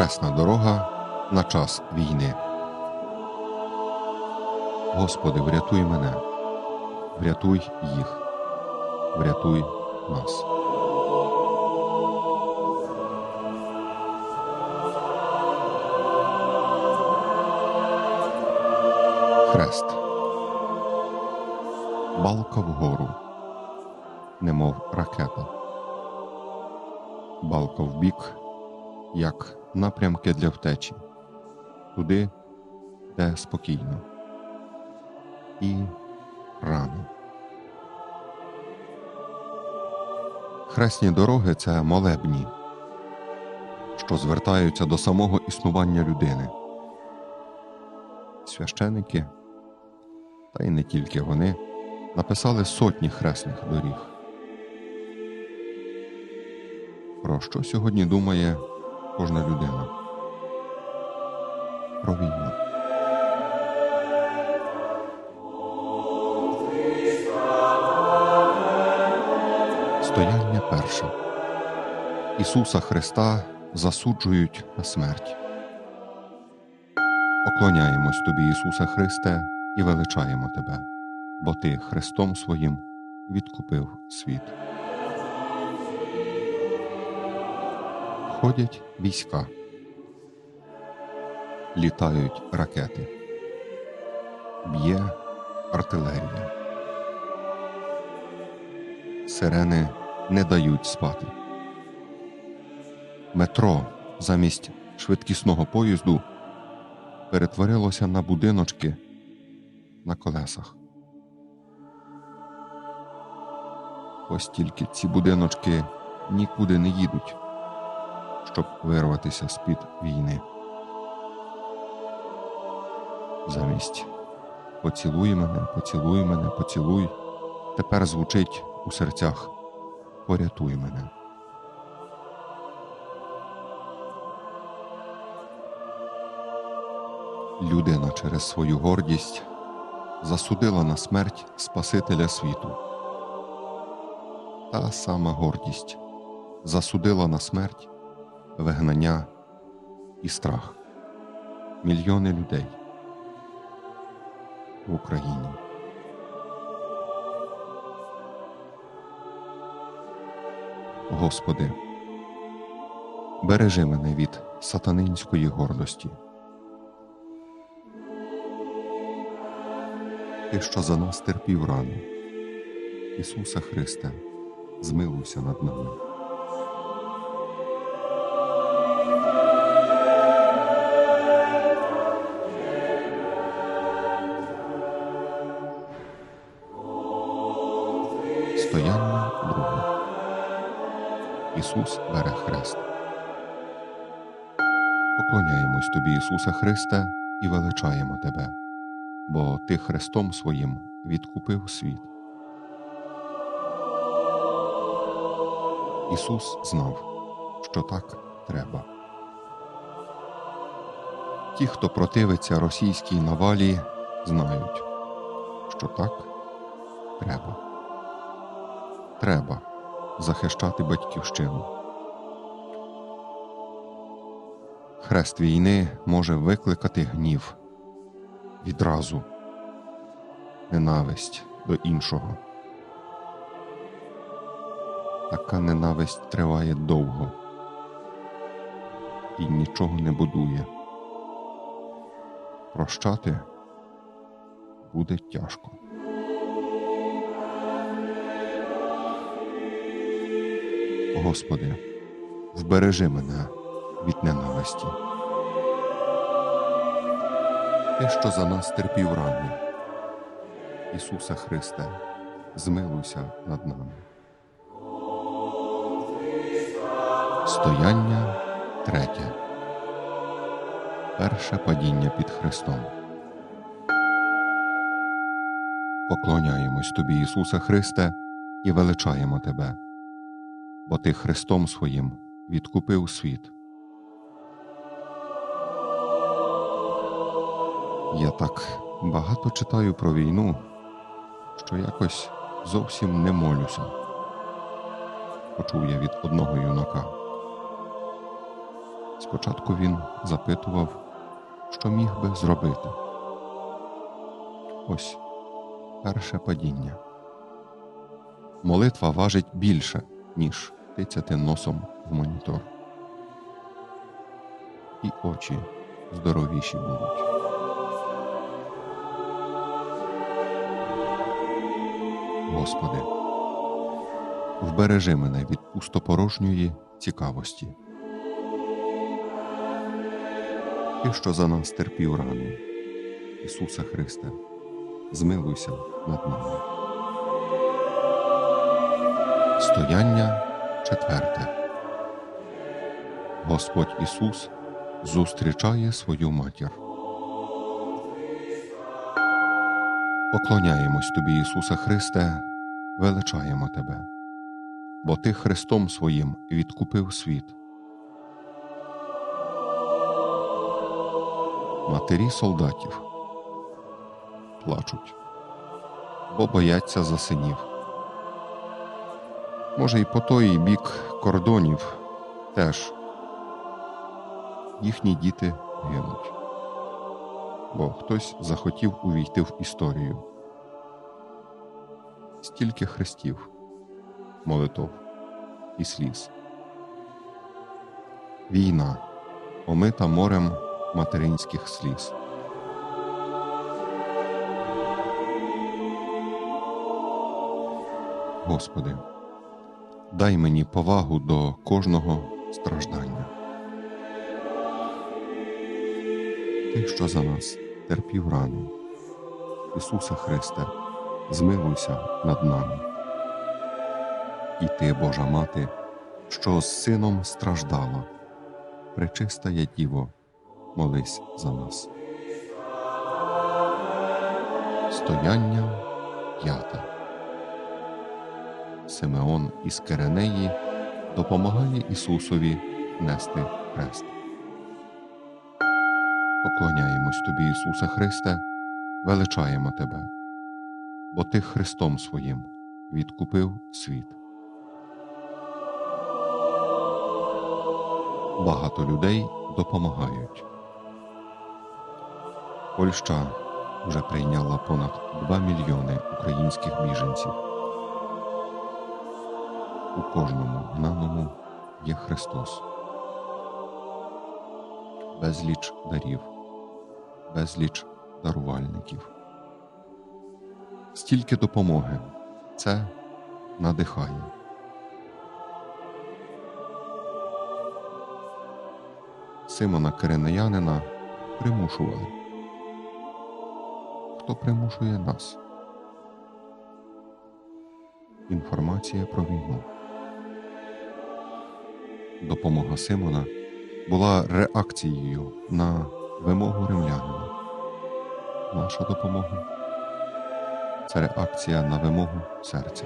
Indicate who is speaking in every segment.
Speaker 1: Хресна дорога на час війни. Господи, врятуй мене, врятуй їх, врятуй нас. Хрест. Балка вгору, немов ракета. Балка вбік, як напрямки для втечі, туди, де спокійно. І рани. Хресні дороги це молебні, що звертаються до самого існування людини. Священики, та й не тільки вони, написали сотні хресних доріг. Про що сьогодні думає кожна людина? Про війну. Стояння перше. Ісуса Христа засуджують на смерть. Поклоняємось Тобі, Ісусе Христе, і величаємо Тебе, бо Ти Христом Своїм відкупив світ. Ходять війська, літають ракети, б'є артилерія. Сирени не дають спати. Метро замість швидкісного поїзду перетворилося на будиночки на колесах. Ось тільки ці будиночки нікуди не їдуть, щоб вирватися з-під війни. Замість поцілуй мене, поцілуй мене, поцілуй. Тепер звучить у серцях порятуй мене. Людина через свою гордість засудила на смерть Спасителя світу. Та сама гордість засудила на смерть вигнання і страх мільйони людей в Україні. Господи, бережи мене від сатанинської гордості. Ти, що за нас терпів рану, Ісуса Христе, змилуйся над нами. Ісус бере хрест. Поклоняємось Тобі, Ісусе Христе, і величаємо Тебе, бо Ти Христом Своїм відкупив світ. Ісус знав, що так треба. Ті, хто противиться російській навалі, знають, що так треба. Треба захищати батьківщину. Хрест війни може викликати гнів відразу, ненависть до іншого. Така ненависть триває довго і нічого не будує. Прощати буде тяжко. Господи, вбережи мене від ненависті. Ти, що за нас терпів рану, Ісусе Христе, змилуйся над нами. Стояння третє. Перше падіння під Христом. Поклоняємось Тобі, Ісусе Христе, і величаємо Тебе бо ти Христом своїм відкупив світ. Я так багато читаю про війну, що якось зовсім не молюся, почув я від одного юнака. Спочатку він запитував, що міг би зробити. Ось перше падіння. Молитва важить більше, ніж тицяти носом в монітор. І очі здоровіші будуть. Господи, вбережи мене від пустопорожньої цікавості. Ти, що за нас терпів рану, Ісуса Христе, змилуйся над нами. Стояння четверте. Господь Ісус зустрічає свою матір. Поклоняємось Тобі, Ісусе Христе, величаємо Тебе, бо Ти Христом Своїм відкупив світ. Матері солдатів плачуть, бо бояться за синів. Може, і по той бік кордонів теж їхні діти гинуть, бо хтось захотів увійти в історію. Стільки хрестів, молитов і сліз. Війна, омита морем материнських сліз. Господи, дай мені повагу до кожного страждання. Ти, що за нас терпів рану, Ісусе Христе, змилуйся над нами. І ти, Божа Мати, що з сином страждала, пречистая Діво, молись за нас. Стояння п'яте. Симеон із Керенеї допомагає Ісусові нести хрест. Поклоняємось Тобі, Ісусе Христе, величаємо Тебе, бо Ти Христом Своїм відкупив світ. Багато людей допомагають. Польща вже прийняла понад 2 мільйони українських біженців. У кожному гнаному є Христос. Безліч дарів, безліч дарувальників. Стільки допомоги це надихає. Симона Киринеянина примушували. Хто примушує нас? Інформація про війну. Допомога Симона була реакцією на вимогу римлянина. Наша допомога це реакція на вимогу серця.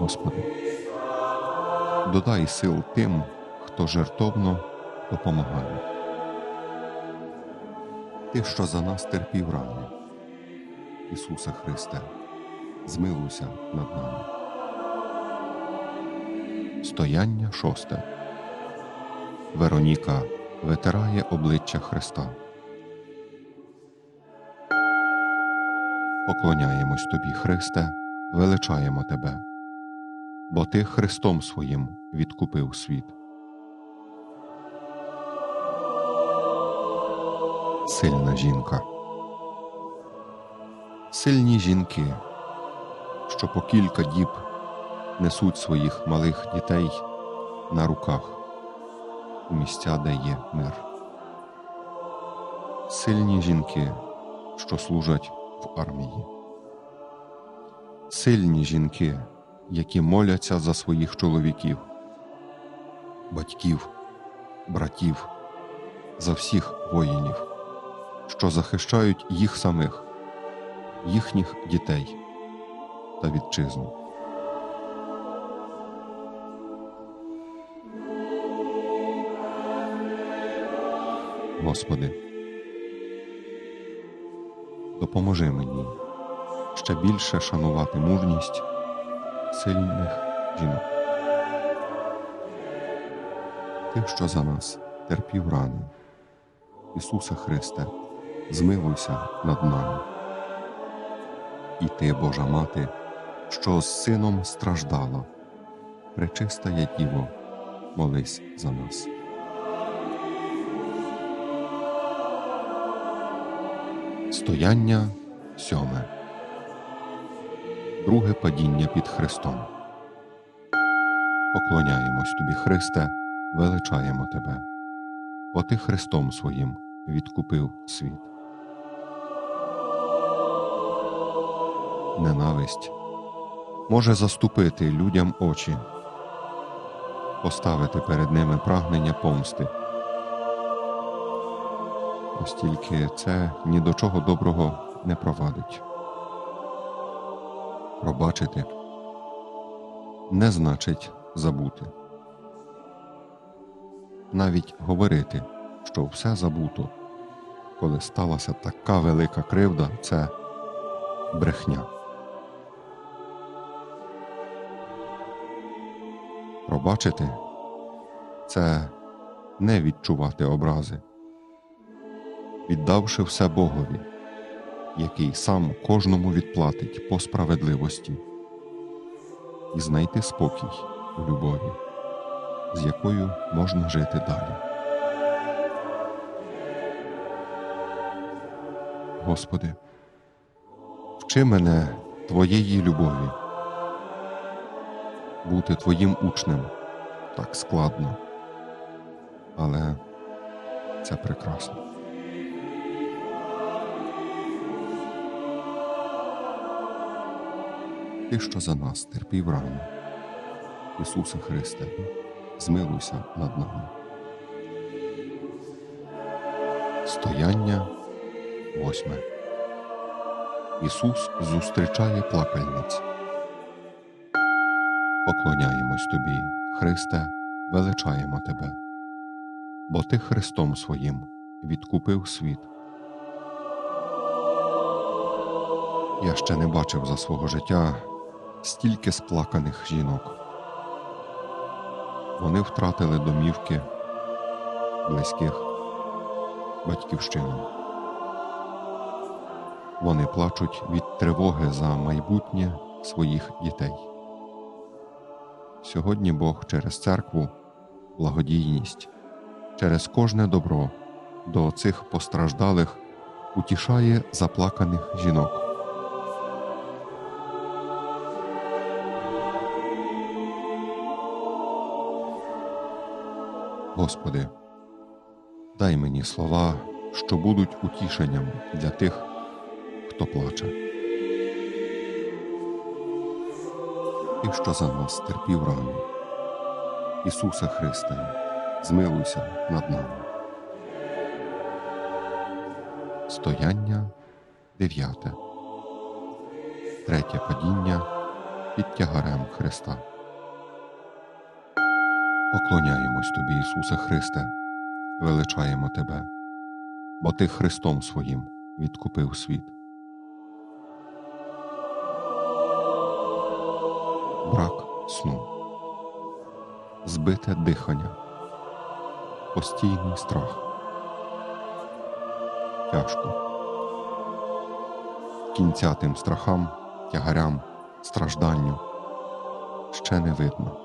Speaker 1: Господи, додай сил тим, хто жертовно допомагає. Ти, що за нас терпів рани, Ісусе Христе, змилуйся над нами. Стояння шосте. Вероніка витирає обличчя Христа. Поклоняємось Тобі, Христе, величаємо Тебе, бо Ти Христом Своїм відкупив світ. Сильна жінка. Сильні жінки, що по кілька діб несуть своїх малих дітей на руках у місця, де є мир. Сильні жінки, що служать в армії. Сильні жінки, які моляться за своїх чоловіків, батьків, братів, за всіх воїнів, що захищають їх самих, їхніх дітей та вітчизну. Господи, допоможи мені ще більше шанувати мужність сильних жінок. Ти, що за нас терпів рану, Ісусе Христе, змилуйся над нами. І ти, Божа Мати, що з Сином страждала, пречистая Діво, молись за нас. Стояння сьоме. Друге падіння під Христом. Поклоняємось тобі, Христе, величаємо тебе, бо ти Христом своїм відкупив світ. Ненависть може заступити людям очі, поставити перед ними прагнення помсти. Ось тільки це ні до чого доброго не провадить. Пробачити не значить забути. Навіть говорити, що все забуто, коли сталася така велика кривда, це брехня. Пробачити? Це не відчувати образи, віддавши все Богові, який сам кожному відплатить по справедливості, і знайти спокій у любові, з якою можна жити далі. Господи, вчи мене Твоєї любові, бути Твоїм учнем так складно, але це прекрасно. Ти, що за нас терпів рану, Ісусе Христе, змилуйся над нами. Стояння восьме. Ісус зустрічає плакальниць. Поклоняємось Тобі, Христе, величаємо Тебе, бо Ти Христом своїм відкупив світ. Я ще не бачив за свого життя стільки сплаканих жінок. Вони втратили домівки, близьких, батьківщину. Вони плачуть від тривоги за майбутнє своїх дітей. Сьогодні Бог через церкву, благодійність, через кожне добро до цих постраждалих утішає заплаканих жінок. Господи, дай мені слова, що будуть утішенням для тих, хто плаче. Ти, що за нас терпів рану, Ісусе Христе, змилуйся над нами. Стояння дев'яте. Третє падіння під тягарем Христа. Поклоняємось Тобі, Ісусе Христе, величаємо Тебе, бо Ти Христом своїм відкупив світ. Сну, збите дихання, постійний страх. Тяжко. Кінця тим страхам, тягарям, стражданню ще не видно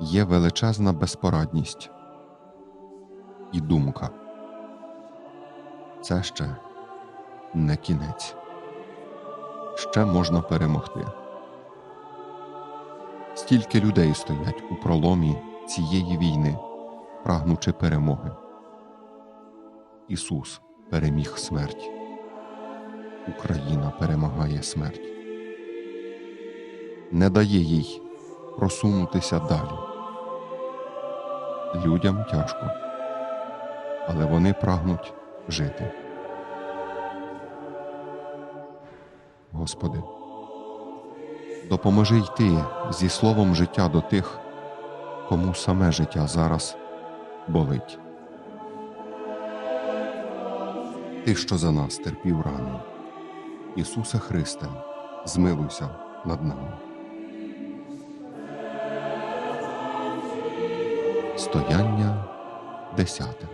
Speaker 1: є величезна безпорадність і думка. Це ще не кінець, ще можна перемогти. Стільки людей стоять у проломі цієї війни, прагнучи перемоги. Ісус переміг смерть. Україна перемагає смерть. Не дає їй просунутися далі. Людям тяжко, але вони прагнуть жити. Господи, допоможи йти зі словом життя до тих, кому саме життя зараз болить. Ти, що за нас терпів рану, Ісусе Христе, змилуйся над нами. Стояння десяте.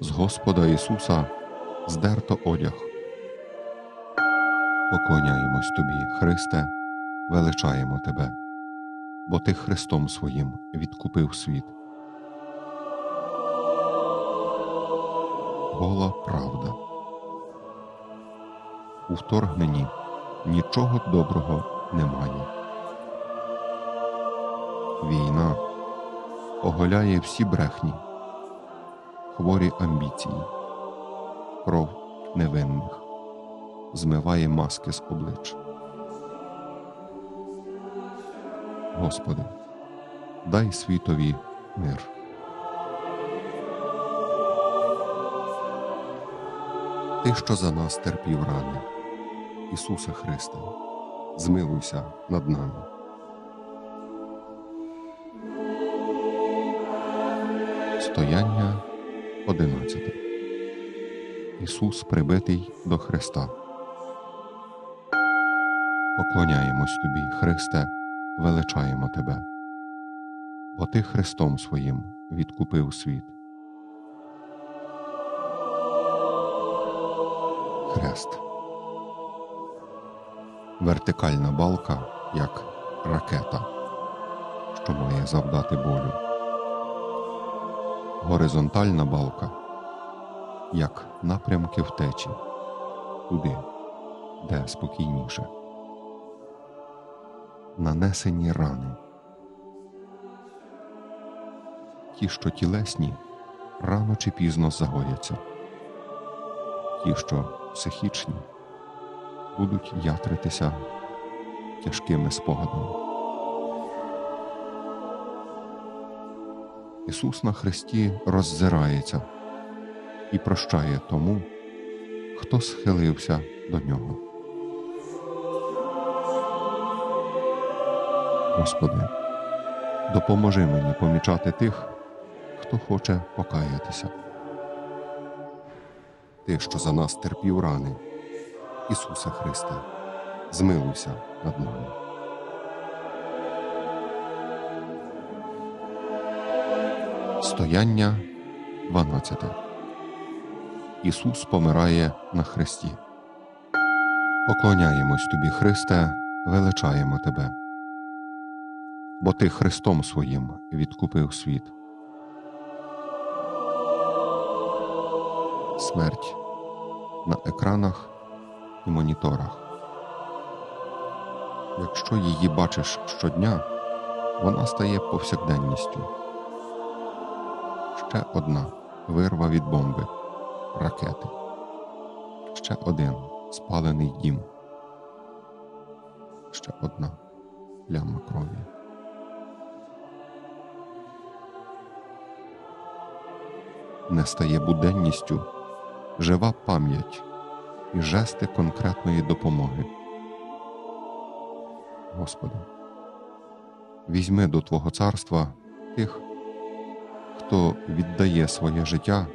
Speaker 1: З Господа Ісуса здерто одяг. Поклоняємось Тобі, Христе, величаємо Тебе, бо Ти Христом своїм відкупив світ. Гола правда. У вторгненні нічого доброго немає. Війна оголяє всі брехні, хворі амбіції, кров невинних, змиває маски з облич. Господи, дай світові мир. Ти, що за нас терпів рани, Ісусе Христе, змилуйся над нами. Стояння одинадцяте. Ісус прибитий до Христа. Поклоняємось Тобі, Христе, величаємо Тебе, бо Ти Христом своїм відкупив світ. Хрест. Вертикальна балка, як ракета, що має завдати болю. Горизонтальна балка, як напрямки втечі, туди, де спокійніше. Нанесені рани. Ті, що тілесні, рано чи пізно загояться. Ті, що психічні, будуть ятритися тяжкими спогадами. Ісус на Христі роззирається і прощає тому, хто схилився до нього. Господи, допоможи мені помічати тих, хто хоче покаятися. Ти, що за нас терпів рани, Ісусе Христе, змилуйся над нами. Стояння 12. Ісус помирає на хресті. Поклоняємось Тобі, Христе, величаємо Тебе, бо Ти Христом своїм відкупив світ. Смерть на екранах і моніторах. Якщо її бачиш щодня, вона стає повсякденністю. Ще одна вирва від бомби, ракети, ще один спалений дім, ще одна пляма крові. Не стає буденністю жива пам'ять і жести конкретної допомоги. Господи, візьми до Твого царства тих, хто віддає своє життя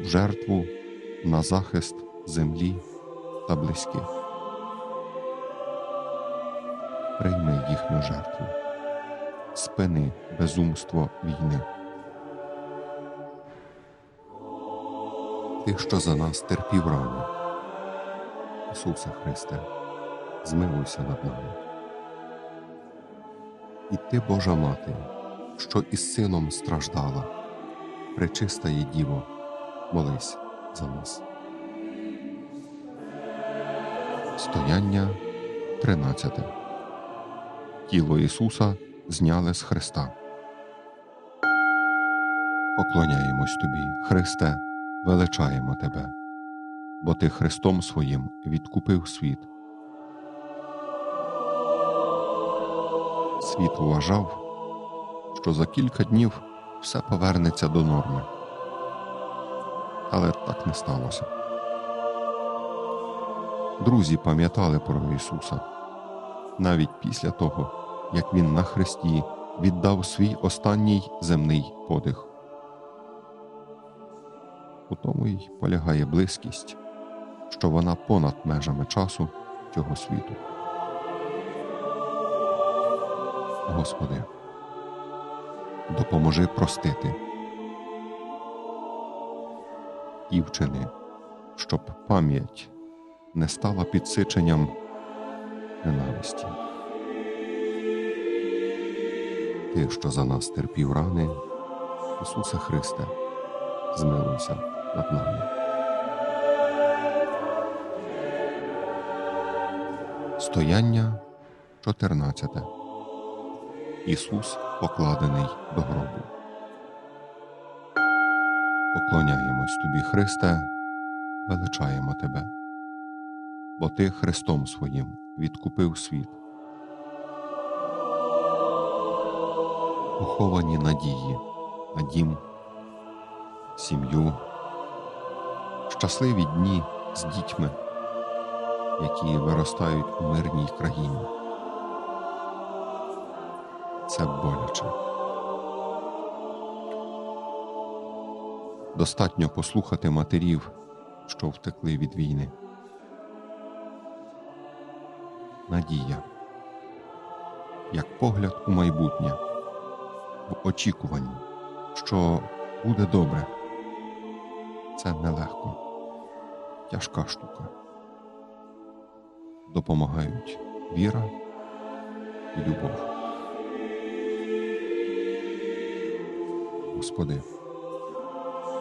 Speaker 1: в жертву на захист землі та близьких. Прийми їхню жертву, спини безумство війни. Ти, що за нас терпів рани, Ісусе Христе, змилуйся над нами. І ти, Божа Мати, що із сином страждала, пречиста є Діво, молись за нас. Стояння 13. Тіло Ісуса зняли з Христа. Поклоняємось Тобі, Христе, величаємо Тебе, бо Ти Христом своїм відкупив світ. Світ вважав, що за кілька днів все повернеться до норми. Але так не сталося. Друзі пам'ятали про Ісуса навіть після того, як Він на хресті віддав свій останній земний подих. У тому й полягає близькість, що вона понад межами часу цього світу. Господи, допоможи простити. І вчини, щоб пам'ять не стала підсиченням ненависті. Ти, що за нас терпів рани, Ісусе Христе, змилуйся над нами. Стояння 14. Ісус покладений до гробу. Поклоняємось тобі, Христе, величаємо тебе, бо ти Христом своїм відкупив світ. Поховані надії на дім, сім'ю, щасливі дні з дітьми, які виростають у мирній країні. Це боляче. Достатньо послухати матерів, що втекли від війни. Надія, як погляд у майбутнє, в очікуванні, що буде добре. Це нелегко, тяжка штука. Допомагають віра і любов. Господи,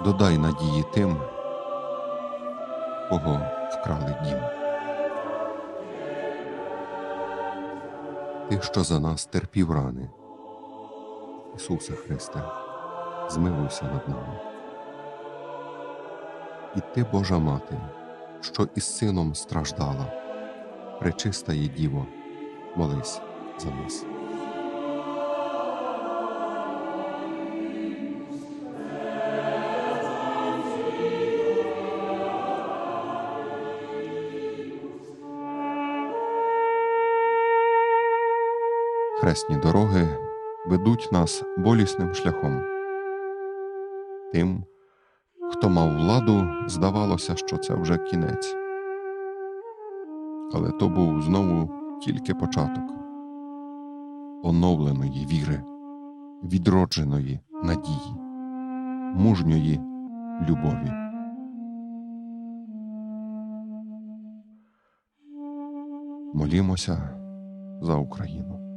Speaker 1: додай надії тим, кого вкрали дім. Ти, що за нас терпів рани, Ісусе Христе, змилуйся над нами. І ти, Божа Мати, що із сином страждала, пречиста є Діво, молись за нас. Хресні дороги ведуть нас болісним шляхом. Тим, хто мав владу, здавалося, що це вже кінець. Але то був знову тільки початок оновленої віри, відродженої надії, мужньої любові. Молімося за Україну.